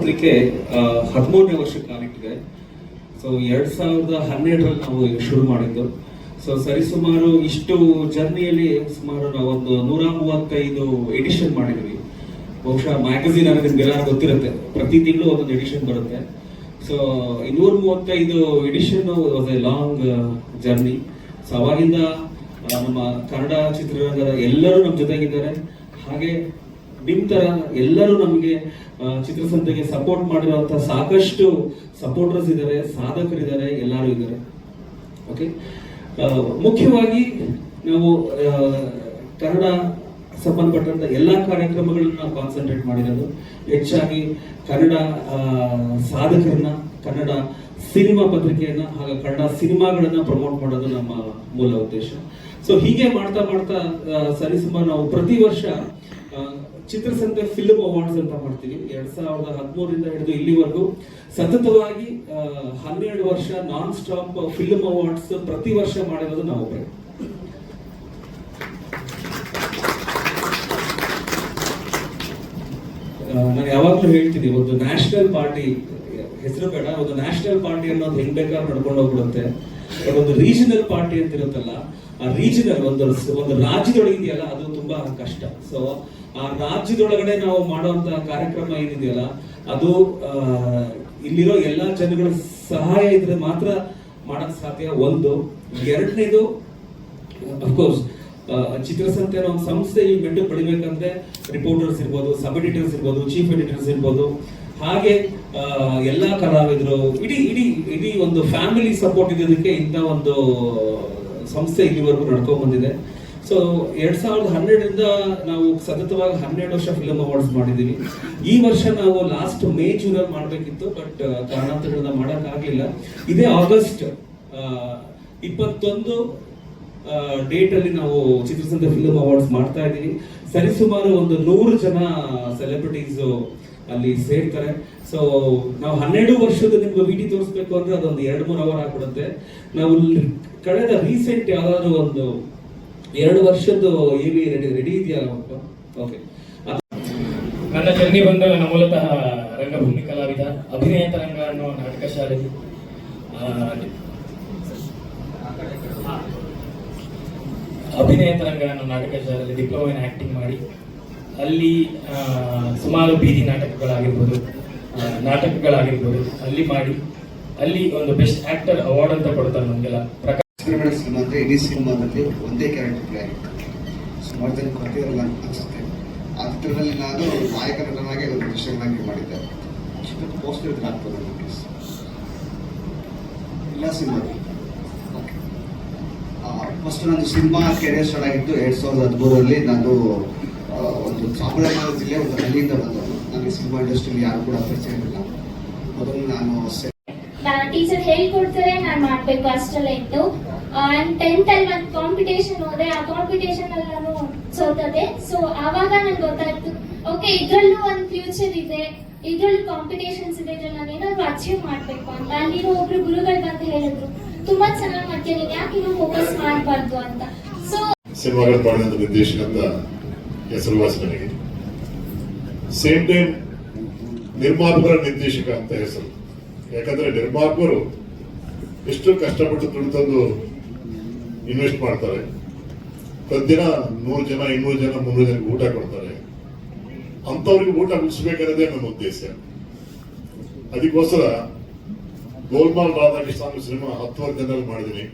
ಪತ್ರಿಕೆ ಹದಿಮೂರನೇ ವರ್ಷ ಕಾಲಿಟ್ಟಿದೆ ಸೊ ಎರಡ್ ಸಾವಿರದ ಹನ್ನೆರಡರಲ್ಲಿ ನಾವು ಶುರು ಮಾಡಿದ್ದು. ಸೊ ಸರಿಸುಮಾರು ಇಷ್ಟು ಜರ್ನಿಯಲ್ಲಿ ಸುಮಾರು ನಾವು ಒಂದು ನೂರ ಮೂವತ್ತೈದು ಎಡಿಷನ್ ಮಾಡಿದ್ವಿ ಬಹುಶಃ ಮ್ಯಾಗಝಿನ್ ಅನ್ನೋದು ನಿಮ್ಗೆಲ್ಲ ಗೊತ್ತಿರುತ್ತೆ. ಪ್ರತಿ ತಿಂಗಳು ಒಂದೊಂದು ಎಡಿಷನ್ ಬರುತ್ತೆ. ಸೊ ಇನ್ನೂರ ಮೂವತ್ತೈದು edition a long journey so ಅವಾಗಿಂದ ನಮ್ಮ ಕನ್ನಡ ಚಿತ್ರರಂಗದ ಎಲ್ಲರೂ ನಮ್ಮ ಜೊತೆಗಿದ್ದಾರೆ. ಹಾಗೆ, ನಿಮ್ ತರ ಎಲ್ಲರೂ ನಮಗೆ ಚಿತ್ರಸಂತೆಗೆ ಸಪೋರ್ಟ್ ಮಾಡಿರುವಂತಹ ಸಾಕಷ್ಟು ಸಪೋರ್ಟರ್ಸ್ ಇದ್ದಾರೆ ಸಾಧಕರಿದ್ದಾರೆ ಎಲ್ಲರೂ ಇದ್ದಾರೆ ಓಕೆ ಮುಖ್ಯವಾಗಿ ನಾವು ಕನ್ನಡ ಸಂಬಂಧಪಟ್ಟಂತ ಎಲ್ಲಾ ಕಾರ್ಯಕ್ರಮಗಳನ್ನ ನಾವು ಕಾನ್ಸಂಟ್ರೇಟ್ ಮಾಡಿರೋದು. ಹೆಚ್ಚಾಗಿ ಕನ್ನಡ ಸಾಧಕರನ್ನ, ಕನ್ನಡ ಸಿನಿಮಾ ಪತ್ರಿಕೆಯನ್ನ, ಹಾಗೂ ಕನ್ನಡ ಸಿನಿಮಾಗಳನ್ನ ಪ್ರಮೋಟ್ ಮಾಡೋದು ನಮ್ಮ ಮೂಲ ಉದ್ದೇಶ. ಸೊ ಹೀಗೆ ಮಾಡ್ತಾ ಮಾಡ್ತಾ ಸರಿಸುಮಾರು ನಾವು ಪ್ರತಿ ವರ್ಷ ಚಿತ್ರಸಂತೆ ಫಿಲ್ಮ್ ಅವಾರ್ಡ್ಸ್ ಅಂತ ಮಾಡ್ತೀವಿ. ಎರಡ್ ಸಾವಿರದ ಹದಿಮೂರರಿಂದ ಹಿಡಿದು ಇಲ್ಲಿವರೆಗೂ ಸತತವಾಗಿ ಹನ್ನೆರಡು ವರ್ಷ ನಾನ್ ಸ್ಟಾಪ್ ಫಿಲ್ಮ್ ಅವಾರ್ಡ್ಸ್ ಪ್ರತಿ ವರ್ಷ ಮಾಡಿರೋದು ನಾವು. ನಾನು ಯಾವಾಗಲೂ ಹೇಳ್ತೀನಿ, ಒಂದು ನ್ಯಾಷನಲ್ ಪಾರ್ಟಿ ಹೆಸರು ಬೇಡ, ಒಂದು ನ್ಯಾಷನಲ್ ಪಾರ್ಟಿ ಅನ್ನೋದು ಹೆಂಗ್ ಬೇಕಾದ್ರೂ ನಡ್ಕೊಂಡು ಹೋಗ್ಬಿಡುತ್ತೆ. ಒಂದು ರೀಜನಲ್ ಪಾರ್ಟಿ ಅಂತ ಇರುತ್ತಲ್ಲ, ಆ ರೀಜನಲ್ ಒಂದು ಒಂದು ರಾಜ್ಯದೊಳಗೆ ಇದೆಯಲ್ಲ, ಅದು ತುಂಬಾ ಕಷ್ಟ. ಸೊ ಆ ರಾಜ್ಯದೊಳಗಡೆ ನಾವು ಮಾಡುವಂತ ಕಾರ್ಯಕ್ರಮ ಏನಿದೆಯಲ್ಲ, ಅದು ಇಲ್ಲಿರೋ ಎಲ್ಲಾ ಜನಗಳ ಸಹಾಯ ಇದ್ರೆ ಮಾತ್ರ ಮಾಡಕ್ ಸಾಧ್ಯ. ಒಂದು, ಎರಡನೇದು ಅಫ್ಕೋರ್ಸ್ ಚಿತ್ರಸಂತೆ ಒಂದು ಸಂಸ್ಥೆ ಈ ಬೆಟ್ಟು ಪಡಿಬೇಕಂದ್ರೆ ರಿಪೋರ್ಟರ್ಸ್ ಇರ್ಬೋದು ಸಬ್ ಎಡಿಟರ್ಸ್ ಇರ್ಬೋದು ಚೀಫ್ ಎಡಿಟರ್ಸ್ ಇರ್ಬೋದು. ಹಾಗೆ ಎಲ್ಲ ಕಲಾವಿದರು, ಇಡೀ ಇಡೀ ಇಡೀ ಒಂದು ಫ್ಯಾಮಿಲಿ ಸಪೋರ್ಟ್ ಇದ್ದಿದ್ದಕ್ಕೆ ಇಂಥ ಒಂದು ಸಂಸ್ಥೆ ಇಲ್ಲಿವರೆಗೂ ನಡ್ಕೊಂಡ್ ಬಂದಿದೆ ಸೊ ಎರಡ್ ಸಾವಿರದ ಹನ್ನೆರಡರಿಂದ ನಾವು ಸತತವಾಗಿ ಹನ್ನೆರಡು ವರ್ಷ ಫಿಲಮ್ ಅವಾರ್ಡ್ಸ್ ಮಾಡಿದೀವಿ ಈ ವರ್ಷ ನಾವು ಲಾಸ್ಟ್ ಮೇ ಜೂನ್ ಅಲ್ಲಿ ಮಾಡ್ಬೇಕಿತ್ತು ಬಟ್ ಕಾರಣಾಂತರಗಳಿಂದ ಮಾಡಕ್ ಆಗ್ಲಿಲ್ಲ ಇದೇ ಆಗಸ್ಟ್ ಇಪ್ಪತ್ತೊಂದು ಡೇಟ್ ಅಲ್ಲಿ ನಾವು ಚಿತ್ರಸಂಧ ಫಿಲ್ಮ್ ಅವಾರ್ಡ್ಸ್ ಮಾಡ್ತಾ ಇದ್ದೀವಿ. ಸರಿಸುಮಾರು ಒಂದು ನೂರು ಜನ ಸೆಲೆಬ್ರಿಟೀಸ್ ಅಲ್ಲಿ ಸೇರ್ತಾರೆ. ಸೊ ನಾವು ಹನ್ನೆರಡು ವರ್ಷದ ನಿಮ್ಗೆ ವಿಡಿ ತೋರಿಸ್ಬೇಕು ಅಂದ್ರೆ ಅದೊಂದು ಎರಡು ಮೂರು ಅವರ್ ಆಗ್ಬಿಡುತ್ತೆ. ನಾವು ಕಳೆದ ರೀಸೆಂಟ್ ಯಾವ್ದಾದ್ರು ಒಂದು ಎರಡು ವರ್ಷದ್ದು ವಿ ರೆಡಿ ರೆಡಿ ಇದೆಯಲ್ಲ ಓಕೆ ನನ್ನ ಜರ್ನಿ ಬಂದಾಗ ನನ್ನ ಮೂಲತಃ ರಂಗಭೂಮಿ ಕಲಾವಿದ, ಅಭಿನಯ ತರಂಗ ಅನ್ನೋ ನಾಟಕ ಶಾಲೆ. ಅಭಿನಯ ತರಂಗ ಅನ್ನೋ ನಾಟಕ ಶಾಲೆಯಲ್ಲಿ ಡಿಪ್ಲೊಮಾ ಆಕ್ಟಿಂಗ್ ಮಾಡಿ. ಅಲ್ಲಿ ಸುಮಾರು ಬೀದಿ ನಾಟಕಗಳಾಗಿರ್ಬೋದು ನಾಟಕಗಳಾಗಿರ್ಬೋದು, ಅಲ್ಲಿ ಮಾಡಿ, ಅಲ್ಲಿ ಒಂದು ಬೆಸ್ಟ್ ಆಕ್ಟರ್ ಅವಾರ್ಡ್ ಅಂತ ಕೊಡ್ತಾರೆ ನಮಗೆಲ್ಲ. ಪ್ರಕಾಶ್ ಸಿನಿಮಾ ಅಂದರೆ ಇಡೀ ಸಿನಿಮಾದಲ್ಲಿ ಒಂದೇ ಕ್ಯಾರೆಕ್ಟರ್ ಪ್ಲೇ ಆಗಿತ್ತು ಸುಮಾರು ಜನ ಗೊತ್ತಿರಲ್ಲ ಅನ್ಸುತ್ತೆ. ಚಿತ್ರದಲ್ಲಿ ನಾನು ನಾಯಕ ನಟನಾಗಿ ಒಂದು ದೃಶ್ಯಗಳಾಗಿ ಮಾಡಿದ್ದೆ. ಪೋಸ್ಟರ್ ಹಾಕ್ಬೋದು ಪ್ಲೀಸ್ ಎಲ್ಲ ಸಿನಿಮಾ ಫಸ್ಟ್ ನಂದು ಸಿನಿಮಾ ಕೆರಿಯರ್ ಸ್ಟಾರ್ಟ್ ಆಗಿತ್ತು ಎರಡು ಸಾವಿರದ ಹದಿಮೂರರಲ್ಲಿ. ನಾನು ಒಂದು ಚಾಮರಾಜನಗರ ಜಿಲ್ಲೆ ಒಂದು ಹಳ್ಳಿಯಿಂದ ಬಂದವರು. ನನಗೆ ಸಿನಿಮಾ ಇಂಡಸ್ಟ್ರಿಯಲ್ಲಿ ಯಾರು ಕೂಡ ಪರಿಚಯ ಇಲ್ಲ. ಮೊದಲು ನಾನು ಟೀಚರ್ ಹೇಳ್ಕೊಡ್ತಾರೆ ನಾನು ಮಾಡ್ಬೇಕು ಅಷ್ಟೆಲ್ಲ ಇತ್ತು. ಅಂಡ್ ಟೆಂತ್ ಅಲ್ಲಿ ಒಂದು ಕಾಂಪಿಟೇಷನ್ ಹೋದೆ. ಆ ಕಾಂಪಿಟೇಷನ್ ಅಲ್ಲಿ ನಾನು ಸೋತದೆ ಸೊ ಆವಾಗ ನನ್ಗೆ ಗೊತ್ತಾಯ್ತು ಓಕೆ ಇದ್ರಲ್ಲೂ ಒಂದು ಫ್ಯೂಚರ್ ಇದೆ. ಇದ್ರಲ್ಲೂ ಕಾಂಪಿಟೇಷನ್ಸ್ ಇದೆ. ಇದ್ರಲ್ಲಿ ನಾನು ಏನಾದ್ರು ಅಚೀವ್ ಮಾಡ್ಬೇಕು ಅಂತ. ಅಲ್ಲಿರೋ ಒಬ್ರು ಗುರುಗಳು ಬಂದು ಹೇಳಿದ್ರು ತುಂಬಾ ಚೆನ್ನಾಗಿ ಮಾಡ್ತೀನಿ ಯಾಕೆ ಇನ್ನೂ ಫೋಕಸ್ ಮಾಡಬಾರ್ದು? ಅಂತ. ಸೊ ಸಿನಿಮಾಗಳು ಮಾಡಿದಂಥ ನಿರ್ದೇಶಕ ಅಂತ ಹೆಸರುವಾಸಿ ನನಗೆ ಸೇಮ್ ಟೈಮ್ ನಿರ್ಮಾಪಕರ ನಿರ್ದೇಶಕ ಅಂತ ಹೆಸರು. ಯಾಕಂದ್ರೆ ನಿರ್ಮಾಪಕರು ಎಷ್ಟು ಕಷ್ಟಪಟ್ಟು ದುಡ್ಡು ತಂದು ಇನ್ವೆಸ್ಟ್ ಮಾಡ್ತಾರೆ. ಪ್ರತಿದಿನ ನೂರು ಜನ, ಇನ್ನೂರು ಜನ, ಮುನ್ನೂರು ಜನಕ್ಕೆ ಊಟ ಕೊಡ್ತಾರೆ. ಅಂಥವ್ರಿಗೆ ಊಟ ಮುಗಿಸ್ಬೇಕನ್ನೋದೇ ನನ್ನ ಉದ್ದೇಶ. ಅದಕ್ಕೋಸ್ಕರ ಗೋಲ್ಮಾಲ್ ರಾಧಾಕೃಷ್ಣ ಸಿನಿಮಾ ಹತ್ತುವರೆ ದಿನದಲ್ಲಿ ಮಾಡಿದ್ದೀನಿ.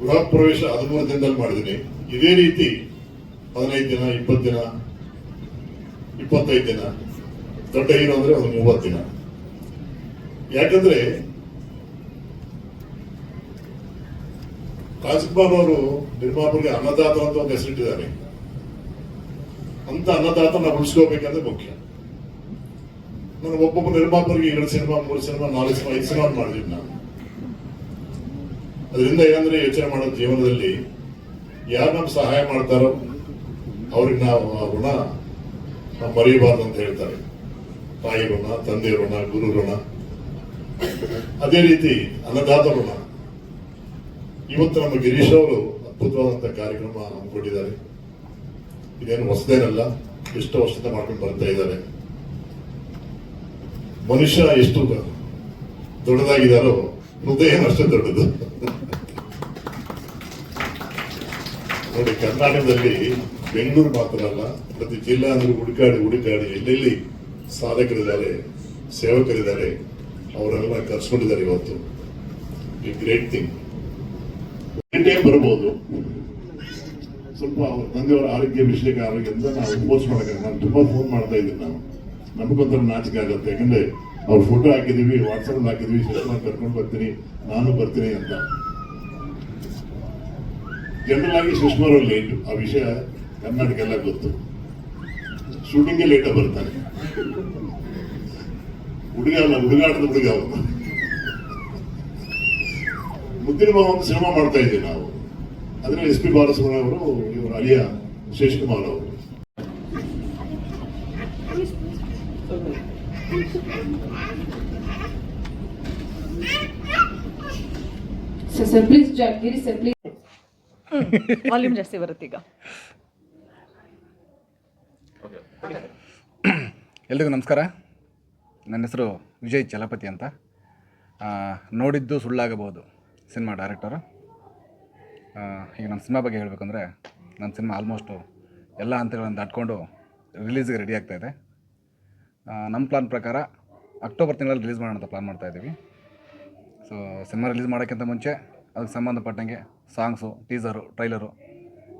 ಗೃಹ ಪ್ರವೇಶ ಹದಿಮೂರು ದಿನದಲ್ಲಿ ಮಾಡಿದ್ದೀನಿ. ಇದೇ ರೀತಿ ಹದಿನೈದು ದಿನ, ಇಪ್ಪತ್ತು ದಿನ, ಇಪ್ಪತ್ತೈದು ದಿನ. ದೊಡ್ಡ ಹೀರೋ ಅಂದ್ರೆ ಒಂದು ಮೂವತ್ತು ದಿನ. ಯಾಕಂದ್ರೆ ರಾಜ್ಕುಮಾರ್ ಅವರು ನಿರ್ಮಾಪಕರಿಗೆ ಅನ್ನದಾತ ಅಂತ ಒಂದು ಹೆಸರಿಟ್ಟಿದ್ದಾರೆ. ಅಂತ ಅನ್ನದಾತನ ಉಳಿಸ್ಕೋಬೇಕಂದ್ರೆ ಮುಖ್ಯ. ನಾನು ಒಬ್ಬೊಬ್ಬ ನಿರ್ಮಾಪಕರಿಗೆ ಎರಡು ಸಿನಿಮಾ, ಮೂರು ಸಿನಿಮಾ, ನಾಲ್ಕು ಸಿನಿಮಾ, ಐದು ಸಿನಿಮಾ ಮಾಡಿದ್ದೀನಿ ನಾನು. ಅದರಿಂದ ಏನಂದ್ರೆ ಯೋಚನೆ ಮಾಡೋ ಜೀವನದಲ್ಲಿ ಯಾರು ನಮ್ಗೆ ಸಹಾಯ ಮಾಡ್ತಾರೋ ಅವ್ರಿಗೆ ನಾವು ಆ ಋಣ, ನಾವು ಮರೆಯಬಾರ್ದು ಅಂತ ಹೇಳ್ತಾರೆ. ತಾಯಿ ಋಣ, ತಂದೆ ಋಣ, ಗುರು ಋಣ. ಅದೇ ರೀತಿ ಅನ್ನದಾತ ಋಣ. ಇವತ್ತು ನಮ್ಮ ಗಿರೀಶ್ ಅವರು ಅದ್ಭುತವಾದಂಥ ಕಾರ್ಯಕ್ರಮ ಹಮ್ಮಿಕೊಂಡಿದ್ದಾರೆ. ಇದೇನು ಹೊಸದೇನಲ್ಲ, ಎಷ್ಟು ವರ್ಷದ ಮಾಡ್ಕೊಂಡು ಬರ್ತಾ ಇದ್ದಾರೆ. ಮನುಷ್ಯ ಎಷ್ಟು ದೊಡ್ಡದಾಗಿದ್ದಾರೋ, ಹೃದಯ ಅಷ್ಟೇ ದೊಡ್ಡದು. ನೋಡಿ, ಕರ್ನಾಟಕದಲ್ಲಿ ಬೆಂಗಳೂರು ಮಾತ್ರ ಅಲ್ಲ ಪ್ರತಿ ಜಿಲ್ಲಾ ಅಂದ್ರೆ ಹುಡುಕಾಡಿ ಹುಡುಕಾಡಿ ಎಲ್ಲೆಲ್ಲಿ ಸಾಧಕರಿದ್ದಾರೆ, ಸೇವಕರಿದ್ದಾರೆ, ಅವರೆಲ್ಲ ಕರ್ಸ್ಕೊಂಡಿದ್ದಾರೆ ಇವತ್ತು. ಈ ಗ್ರೇಟ್ ಥಿಂಗ್ ಬರ್ಬೋದು. ಸ್ವಲ್ಪ ಅವ್ರ ತಂದೆಯವರ ಆರೋಗ್ಯ ವಿಷಯಕ ಆರೋಗ್ಯದಿಂದ ನಾವು ಪೋಸ್ಟ್ ಮಾಡಕ್ಕೆ ನಾನು ತುಂಬಾ ಫೋನ್ ಮಾಡ್ತಾ ಇದ್ದೀನಿ ನಾನು. ನಮಗೊಂಥರ ನಾಚಿಕೆ ಆಗುತ್ತೆ. ಯಾಕಂದ್ರೆ ಅವ್ರ ಫೋಟೋ ಹಾಕಿದೀವಿ ವಾಟ್ಸಪ್ ಹಾಕಿದೀವಿ ಶಿಕ್ಷಣ ಕರ್ಕೊಂಡು ಬರ್ತೀನಿ, ನಾನು ಬರ್ತೀನಿ ಅಂತ. ಜನರಲ್ ಆಗಿ ಲೇಟ್ ಆ ವಿಷಯ ಕರ್ನಾಟಕ ಎಲ್ಲ ಗೊತ್ತು. ಶೂಟಿಂಗ್ ಲೇಟ್ ಬರ್ತಾನೆ ಹುಡುಗ ಅಲ್ಲ ಹುಡುಗಾಟದ ಹುಡುಗ ಅವನು. ಮುದ್ದಿನ ಒಂದು ಸಿನಿಮಾ ಮಾಡ್ತಾ ಇದ್ದೀವಿ ನಾವು. ಅದ್ರಲ್ಲಿ ಎಸ್ ಪಿ ಬಾಲಸುಬ್ರಹ್ಮಣ್ಯ ಅವರು ಇವರು ಅಲಿಯ ಶೇಷಕುಮಾರ್ ಅವರು. ಸರ್ ಸರ್ ಪ್ಲೀಸ್ ಜಾಗಿರಿ ಸರ್ ಪ್ಲೀಸ್ ವಾಲ್ಯೂಮ್ ಜಾಸ್ತಿ ಬರುತ್ತೆ ಈಗ ಎಲ್ರಿಗೂ ನಮಸ್ಕಾರ. ನನ್ನ ಹೆಸರು ವಿಜಯ್ ಚಲಪತಿ ಅಂತ. ನೋಡಿದ್ದು ಸುಳ್ಳಾಗಬಹುದು ಸಿನಿಮಾ ಡೈರೆಕ್ಟರು. ಈಗ ನನ್ನ ಸಿನಿಮಾ ಬಗ್ಗೆ ಹೇಳಬೇಕಂದ್ರೆ ನನ್ನ ಸಿನಿಮಾ ಆಲ್ಮೋಸ್ಟು ಎಲ್ಲ ಹಂತಗಳನ್ನು ದಾಟ್ಕೊಂಡು ರಿಲೀಸ್ಗೆ ರೆಡಿ ಆಗ್ತಾಯಿದೆ ನಮ್ಮ ಪ್ಲಾನ್ ಪ್ರಕಾರ ಅಕ್ಟೋಬರ್ ತಿಂಗಳಲ್ಲಿ ರಿಲೀಸ್ ಮಾಡೋಣ ಅಂತ ಪ್ಲಾನ್ ಮಾಡ್ತಾಯಿದ್ದೀವಿ ಸೊ, ಸಿನಿಮಾ ರಿಲೀಸ್ ಮಾಡೋಕ್ಕಿಂತ ಮುಂಚೆ ಅದಕ್ಕೆ ಸಂಬಂಧಪಟ್ಟಂಗೆ ಸಾಂಗ್ಸು, ಟೀಸರು, ಟ್ರೈಲರು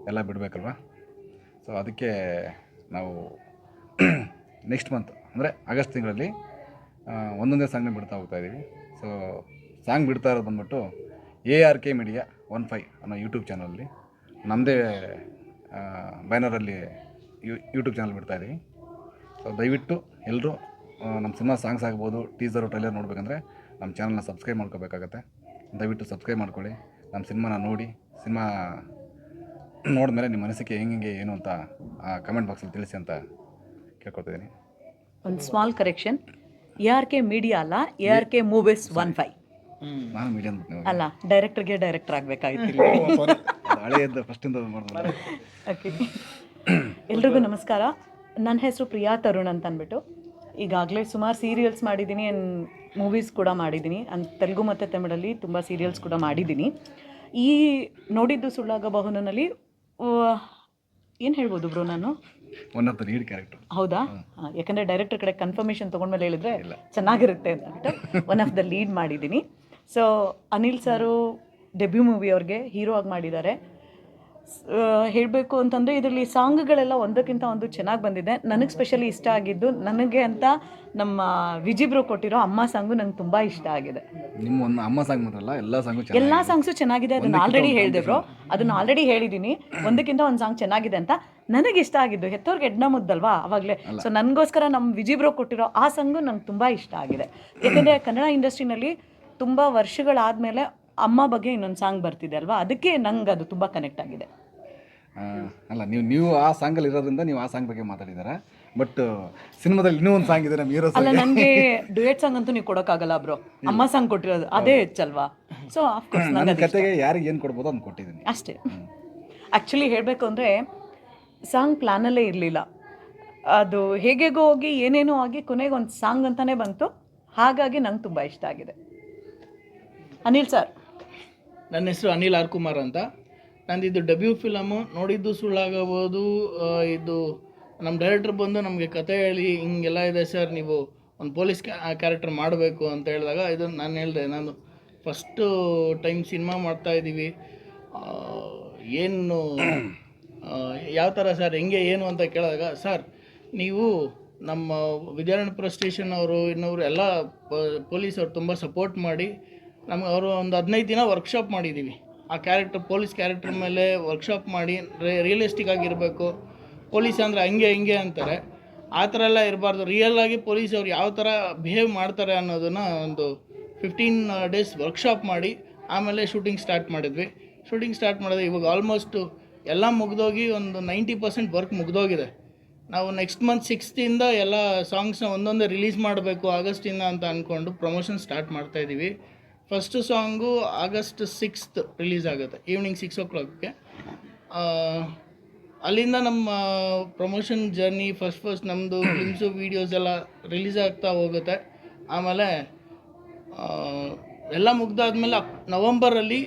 ಎಲ್ಲ ಬಿಡಬೇಕಲ್ವ? ಸೊ, ಅದಕ್ಕೆ ನಾವು ನೆಕ್ಸ್ಟ್ ಮಂತ್ ಅಂದರೆ ಆಗಸ್ಟ್ ತಿಂಗಳಲ್ಲಿ ಒಂದೊಂದೇ ಸಾಂಗ್ನ ಬಿಡ್ತಾ ಹೋಗ್ತಾ ಇದ್ದೀವಿ ಸೊ ಸಾಂಗ್ ಬಿಡ್ತಾ ಇರೋದು ಬಂದ್ಬಿಟ್ಟು A R K media one five ಅನ್ನೋ ಯೂಟ್ಯೂಬ್ ಚಾನಲಲ್ಲಿ ನಮ್ಮದೇ ಬ್ಯಾನರಲ್ಲಿ ಯೂ ಯೂಟ್ಯೂಬ್ ಚಾನಲ್ ಬಿಡ್ತಾ ಇದ್ದೀವಿ ಸೊ ದಯವಿಟ್ಟು ಎಲ್ಲರೂ ನಮ್ಮ ಸಿನಿಮಾ ಸಾಂಗ್ಸ್ ಆಗ್ಬೋದು ಟೀಸರು ಟ್ರೈಲರ್ ನೋಡಬೇಕಂದ್ರೆ ನಮ್ಮ ಚಾನಲ್ನ ಸಬ್ಸ್ಕ್ರೈಬ್ ಮಾಡ್ಕೋಬೇಕಾಗತ್ತೆ. ದಯವಿಟ್ಟು ಸಬ್ಸ್ಕ್ರೈಬ್ ಮಾಡ್ಕೊಳ್ಳಿ. ನಮ್ಮ ಸಿನಿಮಾನ ನೋಡಿ, ಸಿನಿಮಾ ನೋಡಿದ್ಮೇಲೆ ನಿಮ್ಮ ಅನಿಸಿಕೆ ಹೆಂಗೆ ಏನು ಅಂತ ಕಮೆಂಟ್ ಬಾಕ್ಸಲ್ಲಿ ತಿಳಿಸಿ ಅಂತ ಕೇಳ್ಕೊತಿದ್ದೀನಿ ಒಂದು small correction A R K media ಅಲ್ಲ A R K movies one five ನಾನು ಮೀಡಿಯಾ ಅಲ್ಲ ಡೈರೆಕ್ಟರ್ಗೆ ಡೈರೆಕ್ಟರ್ ಆಗಬೇಕಾಗಿತ್ತು ಹಳೆಯದ್ದು ಫಸ್ಟಿಂದ ಓಕೆ ಎಲ್ರಿಗೂ ನಮಸ್ಕಾರ. ನನ್ನ ಹೆಸರು ಪ್ರಿಯಾ ತರುಣ್ ಅಂತ ಅಂದ್ಬಿಟ್ಟು ಈಗಾಗಲೇ ಸುಮಾರು ಸೀರಿಯಲ್ಸ್ ಮಾಡಿದ್ದೀನಿ ಆ್ಯಂಡ್ ಮೂವೀಸ್ ಕೂಡ ಮಾಡಿದ್ದೀನಿ. ಅಂಡ್ ತೆಲುಗು ಮತ್ತು ತಮಿಳಲ್ಲಿ ತುಂಬ ಸೀರಿಯಲ್ಸ್ ಕೂಡ ಮಾಡಿದ್ದೀನಿ. ಈ ನೋಡಿದ್ದು ಸುಳ್ಳಾಗಬಹುನಲ್ಲಿ ಏನು ಹೇಳ್ಬೋದು ಬ್ರೋ ನಾನು? One of the lead character ಹೌದಾ? ಯಾಕಂದ್ರೆ ಡೈರೆಕ್ಟರ್ ಕಡೆ ಕನ್ಫರ್ಮೇಷನ್ ತೊಗೊಂಡ್ಮೇಲೆ ಹೇಳಿದ್ರೆ ಚೆನ್ನಾಗಿರುತ್ತೆ ಅಂತ ಅಂದ್ಬಿಟ್ಟು ಒನ್ ಆಫ್ ದ ಲೀಡ್ ಮಾಡಿದ್ದೀನಿ. So Anil sir debut movie ಅವ್ರಿಗೆ ಹೀರೋ ಆಗಿ ಮಾಡಿದ್ದಾರೆ. ಹೇಳಬೇಕು ಅಂತಂದರೆ ಇದರಲ್ಲಿ ಸಾಂಗ್ಗಳೆಲ್ಲ ಒಂದಕ್ಕಿಂತ ಒಂದು ಚೆನ್ನಾಗಿ ಬಂದಿದೆ. ನನಗೆ ಸ್ಪೆಷಲಿ ಇಷ್ಟ ಆಗಿದ್ದು ನನಗೆ ಅಂತ ನಮ್ಮ ವಿಜಿಬ್ರು ಕೊಟ್ಟಿರೋ ಅಮ್ಮ ಸಾಂಗು ನಂಗೆ ತುಂಬ ಇಷ್ಟ ಆಗಿದೆ. ನಿಮ್ಮ ಒಂದು ಅಮ್ಮ ಸಾಂಗ್ ಮಾತ್ರ ಅಲ್ಲ ಎಲ್ಲ ಸಾಂಗು ಎಲ್ಲ ಸಾಂಗ್ಸು ಚೆನ್ನಾಗಿದೆ ಅದನ್ನ ಆಲ್ರೆಡಿ ಹೇಳಿದೆ ಬ್ರೋ. ಅದನ್ನ ಆಲ್ರೆಡಿ ಹೇಳಿದ್ದೀನಿ ಒಂದಕ್ಕಿಂತ ಒಂದು ಸಾಂಗ್ ಚೆನ್ನಾಗಿದೆ ಅಂತ ನನಗೆ ಇಷ್ಟ ಆಗಿದ್ದು. ಹೆತ್ತೋರ್ಗೆ ಎಡ್ನ ಮುದ್ದಲ್ವಾ ಅವಾಗಲೇ? ಸೊ ನನಗೋಸ್ಕರ ನಮ್ಮ ವಿಜಿಬ್ರೋ ಕೊಟ್ಟಿರೋ ಆ ಸಾಂಗು ನಂಗೆ ತುಂಬ ಇಷ್ಟ ಆಗಿದೆ. ಯಾಕಂದರೆ ಕನ್ನಡ ಇಂಡಸ್ಟ್ರಿನಲ್ಲಿ ತುಂಬ ವರ್ಷಗಳಾದಮೇಲೆ ಅಮ್ಮ ಬಗ್ಗೆ ಇನ್ನೊಂದು ಸಾಂಗ್ ಬರ್ತಿದೆ ಅಲ್ವಾ? ಅದಕ್ಕೆ ನಂಗೆ ಅದು ತುಂಬ ಕನೆಕ್ಟ್ ಆಗಿದೆ. ಅಲ್ಲ ನೀವು ನೀವು ಆ ಸಾಂಗಲ್ಲಿ ಇರೋದ್ರಿಂದ ನೀವು ಆ ಸಾಂಗ್ ಬಗ್ಗೆ ಮಾತಾಡಿದ್ದೀರಾ? ಬಟ್ ಸಿನಿಮಾದಲ್ಲಿ ಇನ್ನೂ ಒಂದು ಸಾಂಗ್ ಇದೆ ನಮ್ಮ ಹೀರೋ ಅಲ್ಲ ನನಗೆ ಡುಯೆಟ್ ಸಾಂಗ್ ಅಂತೂ ನೀವು ಕೊಡೋಕ್ಕಾಗಲ್ಲ ಬ್ರೋ ಅಮ್ಮ ಸಾಂಗ್ ಕೊಟ್ಟಿರೋದು ಅದೇ ಹೆಚ್ಚಲ್ವಾ? ಸೊ ಆಫ್ಕೋರ್ಸ್ ನನ್ನ ನನಗೆ ಕತೆಗೆ ಯಾರಿಗೆ ಏನು ಕೊಡ್ಬೋದು ಅಂತ ಕೊಟ್ಟಿದ್ದೀನಿ. ಅಷ್ಟೇ. ಆ್ಯಕ್ಚುಲಿ ಹೇಳಬೇಕು ಅಂದರೆ ಸಾಂಗ್ ಪ್ಲ್ಯಾನಲ್ಲೇ ಇರಲಿಲ್ಲ. ಅದು ಹೇಗೆಗೋ ಹೋಗಿ ಏನೇನೋ ಆಗಿ ಕೊನೆಗೆ ಒಂದು ಸಾಂಗ್ ಅಂತಲೇ ಬಂತು. ಹಾಗಾಗಿ ನಂಗೆ ತುಂಬ ಇಷ್ಟ ಆಗಿದೆ. ಅನಿಲ್ ಸರ್ ನನ್ನ ಹೆಸರು ಅನಿಲ್ ಆರ್ ಕುಮಾರ್ ಅಂತ. ನಂದಿದ್ದು ಡೆಬ್ಯೂ ಫಿಲಮು ನೋಡಿದ್ದು ಸುಳ್ಳಾಗಬಹುದು ಇದು ನಮ್ಮ ಡೈರೆಕ್ಟ್ರ್ ಬಂದು ನಮಗೆ ಕತೆ ಹೇಳಿ ಹಿಂಗೆಲ್ಲ ಇದೆ ಸರ್ ನೀವು ಒಂದು ಪೊಲೀಸ್ ಕ್ಯಾರೆಕ್ಟರ್ ಮಾಡಬೇಕು ಅಂತ ಹೇಳಿದಾಗ ಇದು ನಾನು ಹೇಳಿದೆ ನಾನು ಫಸ್ಟು ಟೈಮ್ ಸಿನಿಮಾ ಮಾಡ್ತಾ ಇದ್ದೀವಿ ಆ, ಏನು ಯಾವ ಥರ ಸರ್ ಹೆಂಗೆ ಏನು ಅಂತ ಕೇಳಿದಾಗ ಸರ್ ನೀವು ನಮ್ಮ ವಿದ್ಯಾರಣ್ಯಪುರ ಸ್ಟೇಷನ್ ಅವರು ಇನ್ನವರು ಎಲ್ಲ ಪೊಲೀಸ್ ಅವ್ರು ತುಂಬ ಸಪೋರ್ಟ್ ಮಾಡಿ ನಮ್ಗೆ ಅವರು ಒಂದು ಹದಿನೈದು ದಿನ ವರ್ಕ್ಶಾಪ್ ಮಾಡಿದ್ದೀವಿ ಆ ಕ್ಯಾರೆಕ್ಟರ್ ಪೊಲೀಸ್ ಕ್ಯಾರೆಕ್ಟರ್ ಮೇಲೆ ವರ್ಕ್ಶಾಪ್ ಮಾಡಿ ರಿಯಲಿಸ್ಟಿಕ್ ಆಗಿರಬೇಕು. ಪೊಲೀಸ್ ಅಂದರೆ ಹಂಗೆ, ಹಿಂಗೆ ಅಂತಾರೆ. ಆ ಥರ ಎಲ್ಲ ಇರಬಾರ್ದು. ರಿಯಲ್ಲಾಗಿ ಆಗಿ ಪೊಲೀಸ್ ಅವ್ರು ಯಾವ ಥರ ಬಿಹೇವ್ ಮಾಡ್ತಾರೆ ಅನ್ನೋದನ್ನು ಒಂದು ಫಿಫ್ಟೀನ್ ಡೇಸ್ ವರ್ಕ್ಶಾಪ್ ಮಾಡಿ, ಆಮೇಲೆ ಶೂಟಿಂಗ್ ಸ್ಟಾರ್ಟ್ ಮಾಡಿದ್ವಿ. ಶೂಟಿಂಗ್ ಸ್ಟಾರ್ಟ್ ಮಾಡಿದ್ರೆ ಇವಾಗ ಆಲ್ಮೋಸ್ಟು ಎಲ್ಲ ಮುಗ್ದೋಗಿ ಒಂದು ನೈಂಟಿ ಪರ್ಸೆಂಟ್ ವರ್ಕ್ ಮುಗ್ದೋಗಿದೆ. ನಾವು ನೆಕ್ಸ್ಟ್ ಮಂತ್ ಸಿಕ್ಸ್ತಿಂದ ಎಲ್ಲ ಸಾಂಗ್ಸ್ನ ಒಂದೊಂದೇ ರಿಲೀಸ್ ಮಾಡಬೇಕು ಆಗಸ್ಟಿಂದ ಅಂತ ಅಂದ್ಕೊಂಡು ಪ್ರಮೋಷನ್ ಸ್ಟಾರ್ಟ್ ಮಾಡ್ತಾ ಇದ್ದೀವಿ first song August sixth release ಆಗುತ್ತೆ. ಈವ್ನಿಂಗ್ ಸಿಕ್ಸ್ ಓ ಕ್ಲಾಕ್ಗೆ ಅಲ್ಲಿಂದ ನಮ್ಮ ಪ್ರಮೋಷನ್ ಜರ್ನಿ ಫಸ್ಟ್ ಫಸ್ಟ್ ನಮ್ಮದು ಫಿಲ್ಮ್ಸು ವೀಡಿಯೋಸ್ ಎಲ್ಲ ರಿಲೀಸ್ ಆಗ್ತಾ ಹೋಗುತ್ತೆ. ಆಮೇಲೆ ಎಲ್ಲ ಮುಗ್ದಾದ್ಮೇಲೆ ನವಂಬರಲ್ಲಿ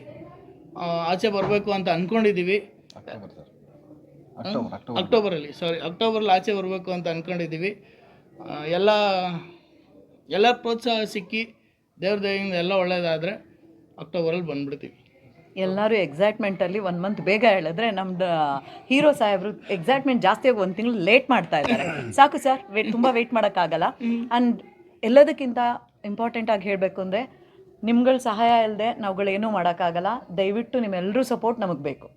ಆಚೆ ಬರಬೇಕು ಅಂತ ಅಂದ್ಕೊಂಡಿದ್ದೀವಿ ಅಕ್ಟೋಬರಲ್ಲಿ ಸಾರಿ ಅಕ್ಟೋಬರಲ್ಲಿ ಆಚೆ ಬರಬೇಕು ಅಂತ ಅಂದ್ಕೊಂಡಿದ್ದೀವಿ ಎಲ್ಲ ಎಲ್ಲ ಪ್ರೋತ್ಸಾಹ ಸಿಕ್ಕಿ ದೇವ್ರ ದಯೆಯಿಂದ ಎಲ್ಲ ಒಳ್ಳೇದಾದರೆ ಅಕ್ಟೋಬರಲ್ಲಿ ಬಂದ್ಬಿಡ್ತೀವಿ. ಎಲ್ಲರೂ ಎಕ್ಸೈಟ್ಮೆಂಟಲ್ಲಿ ಒಂದು ಮಂತ್ ಬೇಗ ಹೇಳಿದ್ರೆ ನಮ್ದು ಹೀರೋ ಸಾಹೇಬ್ರು ಎಕ್ಸೈಟ್ಮೆಂಟ್ ಜಾಸ್ತಿ ಆಗಿ ಒಂದು ತಿಂಗಳು ಲೇಟ್ ಮಾಡ್ತಾ ಇದ್ದಾರೆ. ಸಾಕು ಸರ್ ವೇಟ್ ತುಂಬ ವೆಯ್ಟ್ ಮಾಡೋಕ್ಕಾಗಲ್ಲ. ಆ್ಯಂಡ್ ಎಲ್ಲದಕ್ಕಿಂತ ಇಂಪಾರ್ಟೆಂಟ್ ಆಗಿ ಹೇಳಬೇಕು ಅಂದರೆ ನಿಮ್ಗಳ ಸಹಾಯ ಇಲ್ಲದೆ ನಾವುಗಳೇನೂ ಮಾಡೋಕ್ಕಾಗಲ್ಲ. ದಯವಿಟ್ಟು ನಿಮ್ಮೆಲ್ಲರೂ ಸಪೋರ್ಟ್ ನಮಗೆ ಬೇಕು.